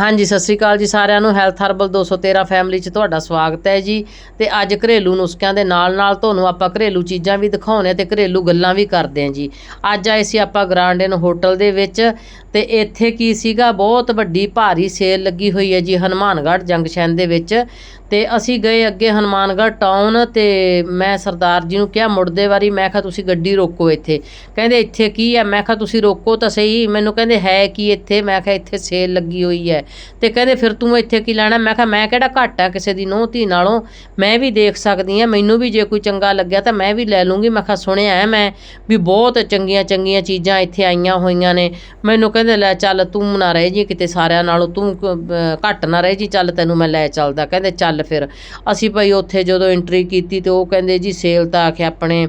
ਹਾਂਜੀ, ਸਤਿ ਸ੍ਰੀ ਅਕਾਲ ਜੀ ਸਾਰਿਆਂ ਨੂੰ। ਹੈਲਥ ਹਰਬਲ 213 ਫੈਮਿਲੀ 'ਚ ਤੁਹਾਡਾ ਸਵਾਗਤ ਹੈ ਜੀ। ਤੇ ਅੱਜ ਘਰੇਲੂ ਨੁਸਖਿਆਂ ਦੇ ਨਾਲ ਨਾਲ ਤੁਹਾਨੂੰ ਆਪਾਂ ਘਰੇਲੂ ਚੀਜ਼ਾਂ ਵੀ ਦਿਖਾਉਣੇ ਤੇ ਘਰੇਲੂ ਗੱਲਾਂ ਵੀ ਕਰਦੇ ਹਾਂ ਜੀ। ਅੱਜ ਆਏ ਸੀ ਆਪਾਂ ਗ੍ਰਾਂਡ ਇਨ ਹੋਟਲ ਦੇ ਵਿੱਚ ਤੇ ਇੱਥੇ ਕੀ ਸੀਗਾ? ਬਹੁਤ ਵੱਡੀ ਭਾਰੀ ਸੇਲ ਲੱਗੀ ਹੋਈ ਹੈ ਜੀ ਹਨੂਮਾਨਗੜ੍ਹ ਜੰਕਸ਼ਨ ਦੇ ਵਿੱਚ। ਤੇ ਅਸੀਂ ਗਏ ਅੱਗੇ ਹਨੂਮਾਨਗੜ੍ਹ ਟਾਊਨ ਤੇ ਮੈਂ ਸਰਦਾਰ ਜੀ ਨੂੰ ਕਿਹਾ, ਮੁੜਦੇ ਵਾਰੀ ਮੈਂ ਕਿਹਾ, ਤੁਸੀਂ ਗੱਡੀ ਰੋਕੋ ਇੱਥੇ। ਕਹਿੰਦੇ, ਇੱਥੇ ਕੀ ਹੈ? ਮੈਂ ਕਿਹਾ, ਤੁਸੀਂ ਰੋਕੋ ਤਾਂ ਸਹੀ। ਮੈਨੂੰ ਕਹਿੰਦੇ, ਹੈ ਕੀ ਇੱਥੇ? ਮੈਂ ਕਿਹਾ, ਇੱਥੇ ਸੇਲ ਲੱਗੀ ਹੋਈ ਹੈ। ਤੇ ਕਹਿੰਦੇ ਫਿਰ ਤੂੰ ਇੱਥੇ ਕੀ ਲੈਣਾ? ਮੈਂ ਕਿਹਾ, ਮੈਂ ਕਿਹੜਾ ਘੱਟ ਆ ਕਿਸੇ ਦੀ ਨੂੰਹ ਧੀ ਨਾਲੋਂ? ਮੈਂ ਵੀ ਦੇਖ ਸਕਦੀ ਆ ਮੈਨੂੰ ਵੀ ਜੇ ਕੋਈ ਚੰਗਾ ਲੱਗਿਆ ਤਾਂ ਮੈਂ ਵੀ ਲੈ ਲੂੰਗੀ। ਮੈਂ ਕਿਹਾ, ਸੁਣਿਆ ਹੈ ਮੈਂ ਵੀ ਬਹੁਤ ਚੰਗੀਆਂ ਚੰਗੀਆਂ ਚੀਜ਼ਾਂ ਇੱਥੇ ਆਈਆਂ ਹੋਈਆਂ ਨੇ। ਮੈਨੂੰ ਕਹਿੰਦੇ, ਲੈ ਚੱਲ ਤੂੰ ਨਾ ਰਹਿ ਜੀ ਕਿਤੇ ਸਾਰਿਆਂ ਨਾਲੋਂ। ਤੂੰ ਘੱਟ ਨਾ ਰਹਿ ਜੀ। ਚੱਲ ਤੈਨੂੰ ਮੈਂ ਲੈ ਚੱਲਦਾ। ਕਹਿੰਦੇ, ਚੱਲ ਫਿਰ। ਅਸੀਂ ਭਾਈ ਉੱਥੇ ਜਦੋਂ ਐਂਟਰੀ ਕੀਤੀ ਤੇ ਉਹ ਕਹਿੰਦੇ ਜੀ, ਸੇਲ ਤਾਂ ਆਖਿਆ ਆਪਣੇ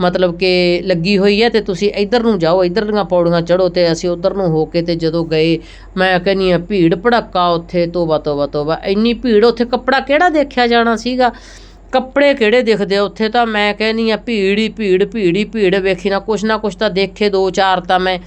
ਮਤਲਬ ਕਿ ਲੱਗੀ ਹੋਈ ਹੈ ਤੇ ਤੁਸੀਂ ਇੱਧਰ ਨੂੰ ਜਾਓ, ਇੱਧਰ ਦੀਆਂ ਪੌੜੀਆਂ ਚੜੋ ਤੇ ਅਸੀਂ ਉੱਧਰ ਨੂੰ ਹੋ ਕੇ ਤੇ ਜਦੋਂ ਗਏ, ਮੈਂ ਕਹਿੰਨੀ ਆ ਭੀੜ ਭੜੱਕਾ ਉੱਥੇ ਤੋਬਾ ਤੋਬਾ ਤੋਬਾ। ਇੰਨੀ ਭੀੜ, ਉੱਥੇ ਕੱਪੜਾ ਕਿਹੜਾ ਦੇਖਿਆ ਜਾਣਾ ਸੀਗਾ? ਕੱਪੜੇ ਕਿਹੜੇ ਦਿਖਦੇ ਉੱਥੇ ਤਾਂ ਮੈਂ ਕਹਿੰਨੀ ਆ ਭੀੜ ਹੀ ਭੀੜ ਭੀੜ ਹੀ ਭੀੜ। ਵੇਖੀ ਨਾ, ਕੁਛ ਨਾ ਕੁਛ ਤਾਂ ਦੇਖੇ ਦੋ ਚਾਰ ਤਾਂ ਮੈਂ।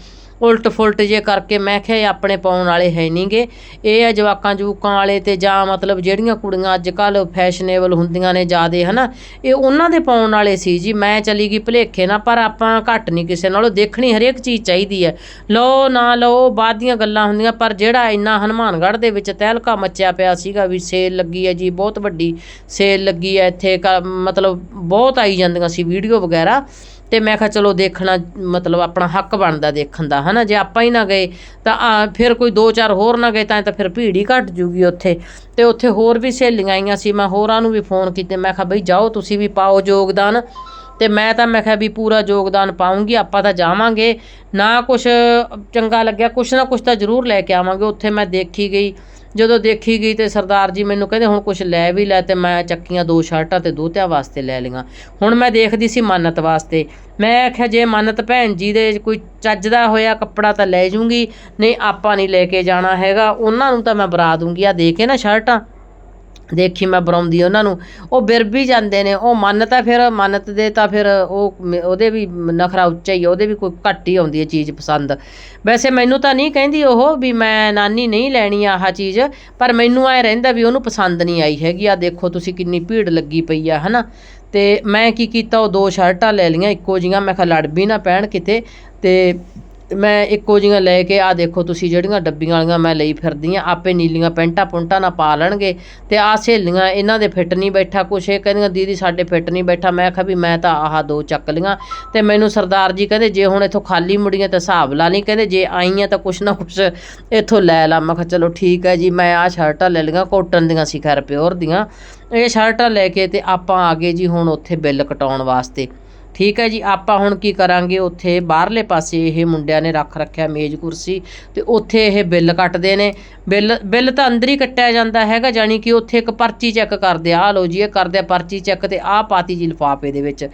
ਉਲਟ ਫੁਲਟ ਜੇ ਕਰਕੇ ਮੈਂ ਕਿਹਾ ਇਹ ਆਪਣੇ ਪਾਉਣ ਵਾਲੇ ਹੈ ਨਹੀਂਗੇ ਇਹ ਆ ਜਵਾਕਾਂ ਜਵੂਕਾਂ ਵਾਲੇ ਤੇ ਜਾਂ ਮਤਲਬ ਜਿਹੜੀਆਂ ਕੁੜੀਆਂ ਅੱਜ ਕੱਲ ਫੈਸ਼ਨੇਬਲ ਹੁੰਦੀਆਂ ਨੇ ਜਿਆਦੇ, ਹਨਾ? ਇਹ ਉਹਨਾਂ ਦੇ ਪਾਉਣ ਵਾਲੇ ਸੀ ਜੀ। ਮੈਂ ਚਲੀ ਗਈ ਭਲੇਖੇ ਨਾਲ, ਪਰ ਆਪਾਂ ਘੱਟ ਨਹੀਂ ਕਿਸੇ ਨਾਲੋਂ। ਦੇਖਣੀ ਹਰੇਕ ਚੀਜ਼ ਚਾਹੀਦੀ ਹੈ। ਲਓ, ਨਾ ਲਓ, ਬਾਅਦ ਦੀਆਂ ਗੱਲਾਂ ਹੁੰਦੀਆਂ, ਪਰ ਜਿਹੜਾ ਇੰਨਾ ਹਨੂਮਾਨਗੜ੍ਹ ਦੇ ਵਿੱਚ ਤਹਿਲਕਾ ਮੱਚਿਆ ਪਿਆ ਸੀਗਾ ਵੀ ਸੇਲ ਲੱਗੀ ਹੈ ਜੀ, ਬਹੁਤ ਵੱਡੀ ਸੇਲ ਲੱਗੀ ਹੈ। ਇੱਥੇ ਕ- ਮਤਲਬ ਬਹੁਤ ਆਈ ਜਾਂਦੀਆਂ ਸੀ, ਵੀਡੀਓ ਵਗੈਰਾ। ਤੇ ਮੈਂ ਕਿਹਾ ਚਲੋ ਦੇਖਣਾ ਮਤਲਬ ਆਪਣਾ ਹੱਕ ਬਣਦਾ ਦੇਖਣ ਦਾ ਹਨਾ? ਜੇ ਆਪਾਂ ਹੀ ਨਾ ਗਏ ਤਾਂ ਆ, ਫਿਰ ਕੋਈ ਦੋ ਚਾਰ ਹੋਰ ਨਾ ਗਏ ਤਾਂ ਤਾਂ ਫਿਰ ਭੀੜ ਹੀ ਘਟ ਜੂਗੀ ਉੱਥੇ। ਤੇ ਉੱਥੇ ਹੋਰ ਵੀ ਸਹੇਲੀਆਂ ਆਈਆਂ ਸੀ ਮੈਂ ਹੋਰਾਂ ਨੂੰ ਵੀ ਫੋਨ ਕੀਤੇ ਮੈਂ ਕਿਹਾ ਬਈ ਜਾਓ ਤੁਸੀਂ ਵੀ ਪਾਓ ਯੋਗਦਾਨ। ਤੇ ਮੈਂ ਤਾਂ ਮੈਂ ਕਿਹਾ ਵੀ ਪੂਰਾ ਯੋਗਦਾਨ ਪਾਉਂਗੀ ਆਪਾਂ ਤਾਂ ਜਾਵਾਂਗੇ। ਨਾ ਕੁਛ ਚੰਗਾ ਲੱਗਿਆ ਕੁਛ ਨਾ ਕੁਛ ਤਾਂ ਜ਼ਰੂਰ ਲੈ ਕੇ ਆਵਾਂਗੇ ਉੱਥੇ ਮੈਂ ਦੇਖੀ ਗਈ। ਜਦੋਂ ਦੇਖੀ ਗਈ ਤੇ ਸਰਦਾਰ ਜੀ ਮੈਨੂੰ ਕਹਿੰਦੇ, ਹੁਣ ਕੁਛ ਲੈ ਵੀ ਲੈ ਤੇ ਮੈਂ ਚੱਕੀਆਂ ਦੋ ਸ਼ਰਟਾਂ ਤੇ ਦੋਤਿਆਂ ਵਾਸਤੇ ਲੈ ਲਈਆਂ। ਹੁਣ ਮੈਂ ਦੇਖਦੀ ਸੀ ਮੰਨਤ ਵਾਸਤੇ। ਮੈਂ ਆਖਿਆ, ਜੇ ਮੰਨਤ ਭੈਣ ਜੀ ਦੇ ਕੋਈ ਚੱਜਦਾ ਹੋਇਆ ਕੱਪੜਾ ਤਾਂ ਲੈ ਜੂੰਗੀ, ਨਹੀਂ ਆਪਾਂ ਨਹੀਂ ਲੈ ਕੇ ਜਾਣਾ ਹੈਗਾ, ਉਹਨਾਂ ਨੂੰ ਤਾਂ ਮੈਂ ਬਰਾ ਦੂੰਗੀ। ਆ ਦੇ ਕੇ ਨਾ ਸ਼ਰਟਾਂ। ਦੇਖੀ ਮੈਂ ਬਰਾਉਂਦੀ ਉਹਨਾਂ ਨੂੰ ਉਹ ਬਿਰ ਵੀ ਜਾਂਦੇ ਨੇ ਉਹ ਮੰਨ ਤਾਂ ਫਿਰ ਮੰਨਤ ਦੇ ਤਾਂ ਫਿਰ ਉਹ ਉਹਦੇ ਵੀ ਨਖਰਾ ਉੱਚਾ ਹੀ ਆ, ਉਹਦੇ ਵੀ ਕੋਈ ਘੱਟ ਹੀ ਆਉਂਦੀ ਹੈ ਚੀਜ਼ ਪਸੰਦ। ਵੈਸੇ ਮੈਨੂੰ ਤਾਂ ਨਹੀਂ ਕਹਿੰਦੀ ਉਹ ਵੀ ਮੈਂ ਨਾਨੀ ਨਹੀਂ ਲੈਣੀ ਆਹ ਚੀਜ਼ ਪਰ ਮੈਨੂੰ ਐ ਰਹਿੰਦਾ ਵੀ ਉਹਨੂੰ ਪਸੰਦ ਨਹੀਂ ਆਈ ਹੈਗੀ ਆ ਦੇਖੋ ਤੁਸੀਂ ਕਿੰਨੀ ਭੀੜ ਲੱਗੀ ਪਈ ਆ ਹਨਾ? ਤੇ ਮੈਂ ਕੀ ਕੀਤਾ ਉਹ ਦੋ ਸ਼ਰਟਾਂ ਲੈ ਲਈਆਂ ਇੱਕੋ ਜੀਆਂ ਮੈਂ ਕਿਹਾ ਲੜ ਵੀ ਨਾ ਪੈਣ ਕਿਤੇ ਤੇ ਮੈਂ ਇੱਕੋ ਜੀਆਂ ਲੈ ਕੇ ਆ ਦੇਖੋ ਤੁਸੀਂ ਜਿਹੜੀਆਂ ਡੱਬੀਆਂ ਵਾਲੀਆਂ ਮੈਂ ਲਈ ਫਿਰਦੀ ਆ ਆਪੇ ਨੀਲੀਆਂ ਪੈਂਟਾਂ ਪੁੰਟਾਂ ਨਾ ਪਾ ਲੈਣਗੇ ਤੇ ਆ ਸਹੇਲੀਆਂ ਇਹਨਾਂ ਦੇ ਫਿੱਟ ਨਹੀਂ ਬੈਠਾ ਕੁਛ, ਇਹ ਕਹਿੰਦੀਆਂ, ਦੀਦੀ ਸਾਡੇ ਫਿੱਟ ਨਹੀਂ ਬੈਠਾ। ਮੈਂ ਕਿਹਾ ਵੀ ਮੈਂ ਤਾਂ ਆਹ ਦੋ ਚੱਕ ਲੀਆਂ ਤੇ ਮੈਨੂੰ ਸਰਦਾਰ ਜੀ ਕਹਿੰਦੇ, ਜੇ ਹੁਣ ਇੱਥੋਂ ਖਾਲੀ ਮੁੜੀਆਂ ਤਾਂ ਹਿਸਾਬ ਲਾ ਲਈ। ਕਹਿੰਦੇ, ਜੇ ਆਈਆਂ ਤਾਂ ਕੁਛ ਨਾ ਕੁਛ ਇੱਥੋਂ ਲੈ ਲਾ। ਮੈਂ ਕਿਹਾ, ਚਲੋ ਠੀਕ ਹੈ ਜੀ, ਮੈਂ ਆਹ ਸ਼ਰਟਾਂ ਲੈ ਲਈਆਂ, ਕੋਟਨ ਦੀਆਂ ਸੀ, ਖੈਰ ਪਿਓਰ ਦੀਆਂ। ਇਹ ਸ਼ਰਟਾਂ ਲੈ ਕੇ ਤੇ ਆਪਾਂ ਆ ਗਏ ਜੀ ਹੁਣ ਉੱਥੇ ਬਿੱਲ ਕਟਾਉਣ ਵਾਸਤੇ। ਠੀਕ ਹੈ ਜੀ, ਆਪਾਂ ਹੁਣ ਕੀ ਕਰਾਂਗੇ? ਉੱਥੇ ਬਾਹਰਲੇ ਪਾਸੇ ਇਹ ਮੁੰਡਿਆਂ ਨੇ ਰੱਖ ਰੱਖਿਆ ਮੇਜ਼ ਕੁਰਸੀ ਤੇ ਉੱਥੇ ਇਹ ਬਿੱਲ ਕੱਟਦੇ ਨੇ। ਬਿੱਲ ਬਿੱਲ ਤਾਂ ਅੰਦਰ ਹੀ ਕੱਟਿਆ ਜਾਂਦਾ ਹੈਗਾ ਜਾਨੀ ਕਿ ਉੱਥੇ ਇੱਕ ਪਰਚੀ ਚੈੱਕ ਕਰਦੇ ਆ। ਆਹ ਲਓ ਜੀ, ਇਹ ਕਰਦੇ ਆ ਪਰਚੀ ਚੈੱਕ ਤੇ ਆਹ ਪਾਤੀ ਜੀ ਲਿਫਾਫੇ ਦੇ ਵਿੱਚ।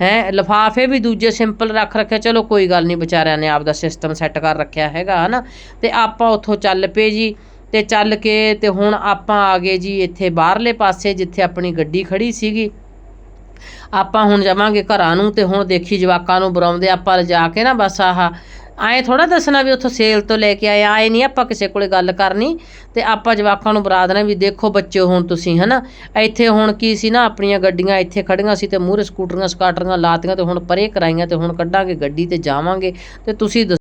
ਹੈ, ਲਿਫਾਫੇ ਵੀ ਦੂਜੇ ਸਿੰਪਲ ਰੱਖ ਰੱਖਿਆ। ਚਲੋ ਕੋਈ ਗੱਲ ਨਹੀਂ, ਵਿਚਾਰਿਆਂ ਨੇ ਆਪਦਾ ਸਿਸਟਮ ਸੈੱਟ ਕਰ ਰੱਖਿਆ ਹੈਗਾ, ਹਨਾ? ਤੇ ਆਪਾਂ ਉੱਥੋਂ ਚੱਲ ਪਏ ਜੀ ਤੇ ਚੱਲ ਕੇ ਤੇ ਹੁਣ ਆਪਾਂ ਆ ਗਏ ਜੀ ਇੱਥੇ ਬਾਹਰਲੇ ਪਾਸੇ, ਜਿੱਥੇ ਆਪਣੀ ਗੱਡੀ ਖੜੀ ਸੀਗੀ। ਆਪਾਂ ਹੁਣ ਜਾਵਾਂਗੇ ਘਰਾਂ ਨੂੰ ਤੇ ਹੁਣ ਦੇਖੀ ਜਵਾਕਾਂ ਨੂੰ ਬੁਰਾਉਂਦੇ ਆਪਾਂ ਲਿਜਾ ਕੇ ਨਾ ਬਸ ਆਹ। ਆਏ ਥੋੜਾ ਦੱਸਣਾ ਵੀ ਉੱਥੋਂ ਸੇਲ ਤੋਂ ਲੈ ਕੇ ਆਏ ਆਏ ਨਹੀਂ ਆਪਾਂ ਕਿਸੇ ਕੋਲੇ ਗੱਲ ਕਰਨੀ ਤੇ ਆਪਾਂ ਜਵਾਕਾਂ ਨੂੰ ਬੁਲਾ ਦੇਣਾ ਵੀ ਦੇਖੋ ਬੱਚਿਓ ਹੁਣ ਤੁਸੀਂ, ਹਨਾ? ਇੱਥੇ ਹੁਣ ਕੀ ਸੀ ਨਾ, ਆਪਣੀਆਂ ਗੱਡੀਆਂ ਇੱਥੇ ਖੜੀਆਂ ਸੀ ਤੇ ਮੂਹਰੇ ਸਕੂਟਰੀਆਂ, ਸਕਾਟਰੀਆਂ ਲਾਤੀਆਂ ਤੇ ਹੁਣ ਪਰੇ ਕਰਾਈਆਂ ਤੇ ਹੁਣ ਕੱਢਾਂਗੇ ਗੱਡੀ ਤੇ ਜਾਵਾਂਗੇ ਤੇ ਤੁਸੀਂ ਦੱਸੋ